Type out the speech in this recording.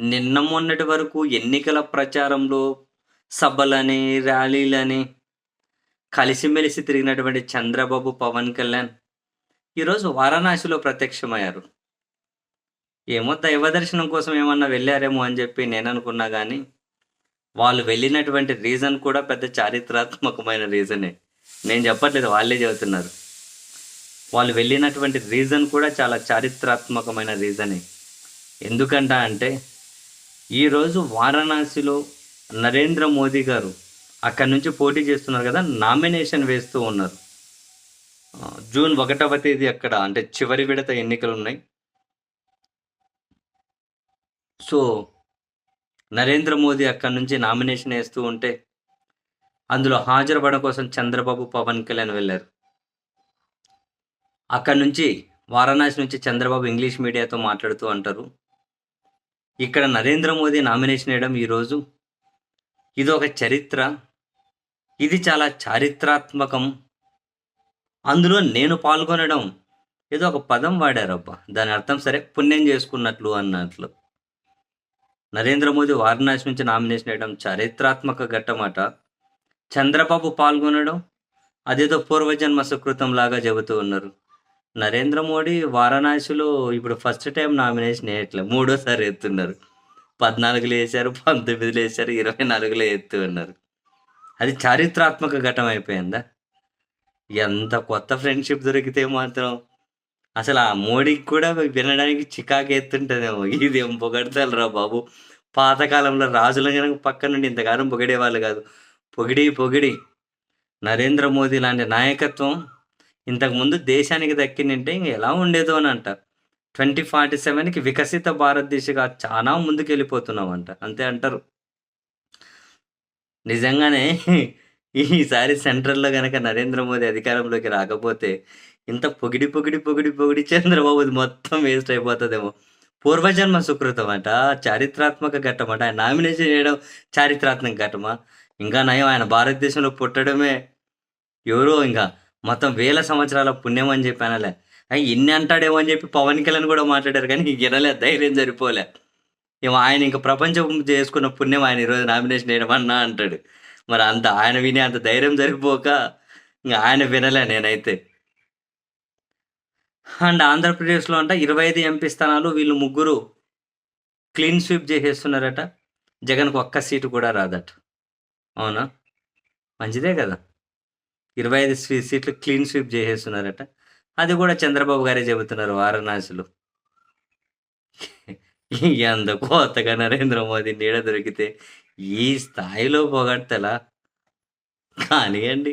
నిన్న మొన్నటి వరకు ఎన్నికల ప్రచారంలో సభలని, ర్యాలీలని కలిసిమెలిసి తిరిగినటువంటి చంద్రబాబు, పవన్ కళ్యాణ్ ఈరోజు వారణాసిలో ప్రత్యక్షమయ్యారు. ఏమో దైవ దర్శనం కోసం ఏమన్నా వెళ్ళారేమో అని చెప్పి నేను అనుకున్నా కానీ వాళ్ళు వెళ్ళినటువంటి రీజన్ కూడా పెద్ద చారిత్రాత్మకమైన రీజనే. నేను చెప్పట్లేదు వాళ్ళే చెబుతున్నారు. వాళ్ళు వెళ్ళినటువంటి రీజన్ కూడా చాలా చారిత్రాత్మకమైన రీజనే. ఎందుకంటా అంటే, ఈరోజు వారణాసిలో నరేంద్ర మోదీ గారు అక్కడి నుంచి పోటీ చేస్తున్నారు కదా! నామినేషన్ వేస్తూ ఉన్నారు. జూన్ ఒకటవ తేదీ అక్కడ అంటే చివరి విడత ఎన్నికలు ఉన్నాయి సో, నరేంద్ర మోదీ అక్కడి నుంచి నామినేషన్ వేస్తూ ఉంటే, అందులో హాజరుపడడం కోసం చంద్రబాబు, పవన్ కళ్యాణ్ వెళ్ళారు అక్కడి నుంచి వారణాసి నుంచి చంద్రబాబు ఇంగ్లీష్ మీడియాతో మాట్లాడుతూ అంటారు. ఇక్కడ నరేంద్ర మోదీ నామినేషన్ వేయడం ఈరోజు ఇది ఒక చరిత్ర. ఇది చాలా చారిత్రాత్మకం. అందులో నేను పాల్గొనడం ఏదో ఒక పదం వాడారబ్బా! దాని అర్థం సరే పుణ్యం చేసుకున్నట్లు అన్నట్లు. నరేంద్ర మోదీ వారణాసి నుంచి నామినేషన్ వేయడం చారిత్రాత్మక ఘట్టమాట చంద్రబాబు పాల్గొనడం అదేదో పూర్వజన్మ సుకృతంలాగా చెబుతూ ఉన్నారు. నరేంద్ర మోడీ వారణాసిలో ఇప్పుడు ఫస్ట్ టైం నామినేషన్ వేయట్లే మూడోసారి ఎత్తున్నారు. 14లో ఏశారు, 19లో ఏశారు, 24లో ఎత్తు ఉన్నారు. అది చారిత్రాత్మక ఘటం అయిపోయిందా? ఎంత కొత్త ఫ్రెండ్‌షిప్ దొరికితే మాత్రం అసలు ఆ మోడీకి కూడా వినడానికి చికాకెత్తుంటదేమో. ఇదేం పొగడ్తలురా బాబు! పాతకాలంలో రాజులు గనక పక్క నుండి ఇంతకాలం పొగిడేవాళ్ళు కాదు. పొగిడి, పొగిడి నరేంద్ర మోదీ లాంటి నాయకత్వం ఇంతకుముందు దేశానికి దక్కినంటే ఇంక ఎలా ఉండేదో అని అంటారు ట్వంటీ ఫార్టీ సెవెన్కి వికసిత భారతదేశగా చాలా ముందుకెళ్ళిపోతున్నాం అంట అంతే అంటారు. నిజంగానే ఈసారి సెంట్రల్‌లో గనక నరేంద్ర మోదీ అధికారంలోకి రాకపోతే, ఇంత పొగిడి, పొగిడి, పొగిడి, పొగిడి చంద్రబాబుది మొత్తం వేస్ట్ అయిపోతుందేమో పూర్వజన్మ అంట చారిత్రాత్మక ఘట్టమట. ఆయన నామినేషన్ చేయడం చారిత్రాత్మక ఘట్టమా? ఇంకా నయం ఆయన భారతదేశంలో పుట్టడమే ఎవరో ఇంకా మొత్తం వేల సంవత్సరాల పుణ్యం అని చెప్పి అనలే. ఇన్ని అంటాడేమో అని చెప్పి పవన్ కళ్యాణ్ కూడా మాట్లాడారు కానీ వినలే ధైర్యం సరిపోలే. ఏమో ఆయన ఇంకా ప్రపంచం చేసుకున్న పుణ్యం ఆయన ఈరోజు నామినేషన్ ఏయడం అంటాడు. మరి అంత ఆయన వినే అంత ధైర్యం సరిపోక ఇంకా ఆయన వినలే నేనైతే. అండ్ ఆంధ్రప్రదేశ్‌లో అంట 25 ఎంపీ స్థానాలు వీళ్ళు ముగ్గురు క్లీన్ స్వీప్ చేసేస్తున్నారట. జగన్‌కి ఒక్క సీటు కూడా రాదట. అవునా? మంచిదే కదా! 25 స్వీ సీట్లు క్లీన్ స్వీప్ చేసేస్తున్నారట. అది కూడా చంద్రబాబు గారే చెబుతున్నారు వారణాసిలో. ఎంత కొత్తగా నరేంద్ర మోదీ నీడ దొరికితే ఈ స్థాయిలో పొగడతలా కానివ్వండి